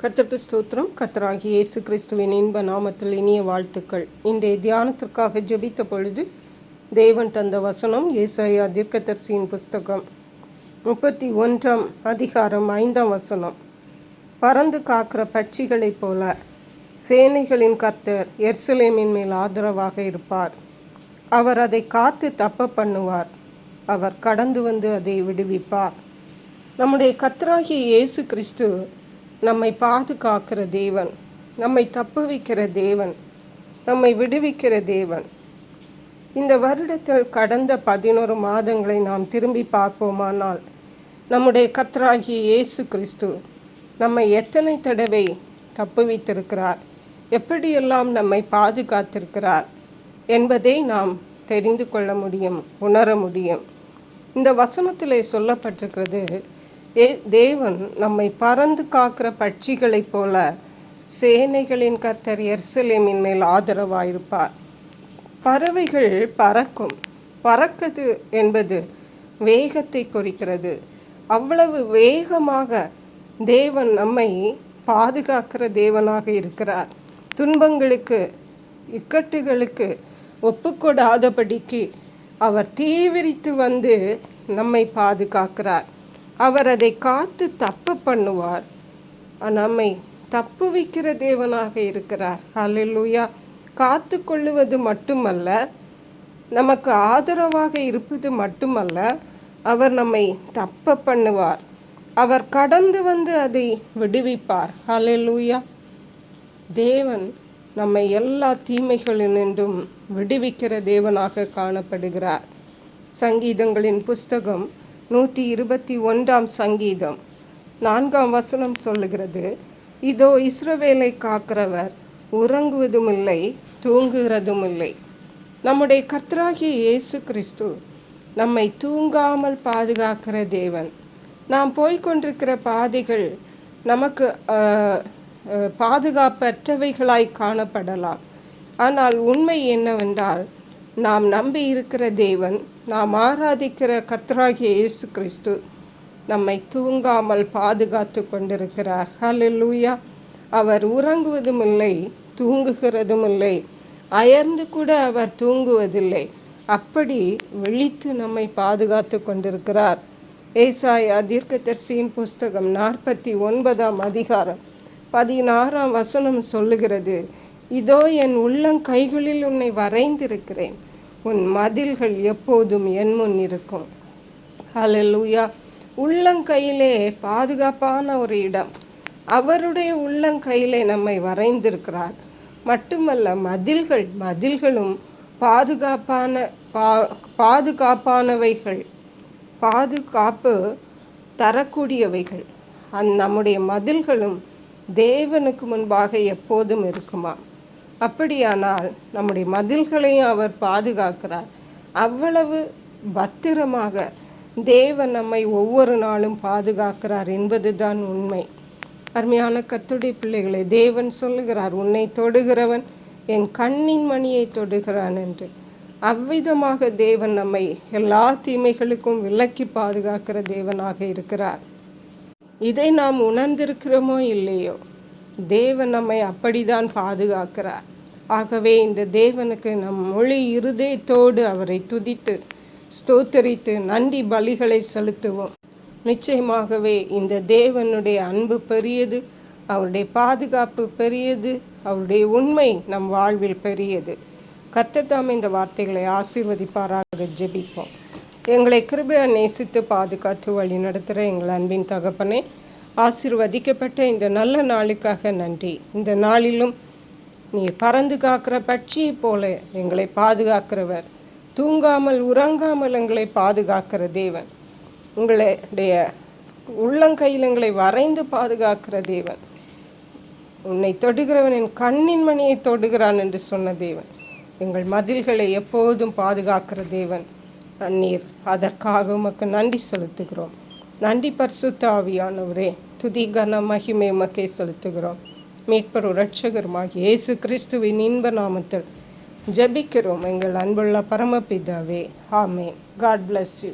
கர்த்தருக்கு ஸ்தோத்திரம். கர்த்தராகி இயேசு கிறிஸ்துவின் இன்ப நாமத்தில் இனிய வாழ்த்துக்கள். இன்றைய தியானத்திற்காக ஜெபித்த பொழுது தேவன் தந்த வசனம் ஏசாயா தீர்க்கதர்சியின் புஸ்தகம். முப்பத்தி ஒன்றாம் அதிகாரம் ஐந்தாம் வசனம். பறந்து காக்கிற பட்சிகளைப் போல சேனைகளின் கர்த்தர் எர்சலேமின் மேல் ஆதரவாக இருப்பார். அவர் அதை காத்து தப்ப பண்ணுவார். அவர் கடந்து வந்து அதை விடுவிப்பார். நம்முடைய கர்த்தராகிய இயேசு கிறிஸ்து நம்மை பாதுகாக்கிற தேவன் நம்மை தப்பு வைக்கிற தேவன் நம்மை விடுவிக்கிற தேவன். இந்த வருடத்தில் கடந்த பதினோரு மாதங்களை நாம் திரும்பி பார்ப்போமானால் நம்முடைய கத்தராகிய இயேசு கிறிஸ்து நம்மை எத்தனை தடவை தப்பு வைத்திருக்கிறார் எப்படியெல்லாம் நம்மை பாதுகாத்திருக்கிறார் என்பதை நாம் தெரிந்து கொள்ள முடியும் உணர முடியும். இந்த வசனத்தில் சொல்லப்பட்டிருக்கிறது ஏ தேவன் நம்மை பறந்து காக்கிற பட்சிகளைப் போல சேனைகளின் கர்த்தர் எர்சலேமின் மேல் ஆதரவாயிருப்பார். பறவைகள் பறக்கும். பறக்குது என்பது வேகத்தை குறிக்கிறது. அவ்வளவு வேகமாக தேவன் நம்மை பாதுகாக்கிற தேவனாக இருக்கிறார். துன்பங்களுக்கு இக்கட்டுகளுக்கு ஒப்புக்கொடாதபடிக்கு அவர் தீவிரித்து வந்து நம்மை பாதுகாக்கிறார். அவர் அதை காத்து தப்பு பண்ணுவார். நம்மை தப்பு வைக்கிற தேவனாக இருக்கிறார். அலையிலுயா காத்து கொள்ளுவது மட்டுமல்ல நமக்கு ஆதரவாக இருப்பது மட்டுமல்ல அவர் நம்மை தப்ப பண்ணுவார். அவர் கடந்து வந்து அதை விடுவிப்பார். அலையிலுயா தேவன் நம்மை எல்லா தீமைகளினின்றும் விடுவிக்கிற தேவனாக காணப்படுகிறார். சங்கீதங்களின் புஸ்தகம் நூற்றி இருபத்தி ஒன்றாம் சங்கீதம். நான்காம் வசனம் சொல்லுகிறது இதோ இஸ்ரவேலை காக்கிறவர் உறங்குவதுமில்லை தூங்குகிறதுமில்லை. தூங்குகிறதும் இல்லை நம்முடைய கர்த்தராகிய இயேசு கிறிஸ்து நம்மை தூங்காமல் பாதுகாக்கிற தேவன். நாம் போய்கொண்டிருக்கிற பாதைகள் நமக்கு பாதுகாப்பற்றவைகளாய் காணப்படலாம். ஆனால் உண்மை என்னவென்றால் நாம் நம்பி இருக்கிற தேவன் நாம் ஆராதிக்கிற கர்த்தராகிய இயேசு கிறிஸ்து நம்மை தூங்காமல் பாதுகாத்து கொண்டிருக்கிறார். ஹலலூயா அவர் உறங்குவதும் இல்லை தூங்குகிறதும் இல்லை அயர்ந்து கூட அவர் தூங்குவதில்லை. அப்படி விழித்து நம்மை பாதுகாத்து கொண்டிருக்கிறார். ஏசாயா தீர்க்கதர்சியின் புஸ்தகம் நாற்பத்தி ஒன்பதாம் அதிகாரம் பதினாறாம் வசனம் சொல்லுகிறது இதோ என் உள்ளங்கைகளில் உன்னை வரைந்திருக்கிறேன். உன் மதில்கள் எப்போதும் என் முன் இருக்கும். ஹலலூயா உள்ளங்கையிலே பாதுகாப்பான ஒரு இடம். அவருடைய உள்ளங்கையிலே நம்மை வரைந்திருக்கிறார். மட்டுமல்ல மதில்கள் மதில்களும் பாதுகாப்பான பா பாதுகாப்பானவைகள். பாதுகாப்பு தரக்கூடியவைகள். அந் நம்முடைய மதில்களும் தேவனுக்கு முன்பாக எப்போதும் இருக்குமா அப்படியானால் நம்முடைய மதில்களையும் அவர் பாதுகாக்கிறார். அவ்வளவு பத்திரமாக தேவன் நம்மை ஒவ்வொரு நாளும் பாதுகாக்கிறார் என்பதுதான் உண்மை. அருமையான கத்துடைய பிள்ளைகளை தேவன் சொல்லுகிறார் உன்னை தொடுகிறவன் என் கண்ணின் மணியை தொடுகிறான் என்று. அவ்விதமாக தேவன் நம்மை எல்லா தீமைகளுக்கும் விலக்கி பாதுகாக்கிற தேவனாக இருக்கிறார். இதை நாம் உணர்ந்திருக்கிறோமோ இல்லையோ? தேவன் நம்மை அப்படிதான் பாதுகாக்கிறார். ஆகவே இந்த தேவனுக்கு நம் மொழி இருதயத்தோடு அவரை துதித்து ஸ்தோத்தரித்து நன்றி பலிகளை செலுத்துவோம். நிச்சயமாகவே இந்த தேவனுடைய அன்பு பெரியது அவருடைய பாதுகாப்பு பெரியது அவருடைய உண்மை நம் வாழ்வில் பெரியது. கர்த்தத்தாம் இந்த வார்த்தைகளை ஆசீர்வதிப்பாராக ஜெபிப்போம். எங்களை கிருபையா நேசித்து பாதுகாத்து வழி நடத்துகிற எங்கள் அன்பின் தகப்பனே ஆசிர்வதிக்கப்பட்ட இந்த நல்ல நாளுக்காக நன்றி. இந்த நாளிலும் நீ பறந்து காக்கிற பட்சியை போல எங்களை பாதுகாக்கிறவர். தூங்காமல் உறங்காமல் எங்களை பாதுகாக்கிற தேவன். உங்களுடைய உள்ளங்கையில் எங்களை வரைந்து பாதுகாக்கிற தேவன். உன்னை தொடுகிறவன் என் கண்ணின் மணியை தொடுகிறான் என்று சொன்ன தேவன். எங்கள் மதில்களை எப்போதும் பாதுகாக்கிற தேவன். அந்நீர் அதற்காக உமக்கு நன்றி செலுத்துகிறோம். நன்றி பர்சுத்தாவியானவரே துதி கன மகிமை உமக்கே செலுத்துகிறோம். மீட்பர் ரட்சகருமாக இயேசு கிறிஸ்துவின் இன்ப நாமத்தில் ஜபிக்கிறோம் எங்கள் அன்புள்ள பரமபிதாவே. ஆமே காட் பிளஸ் யூ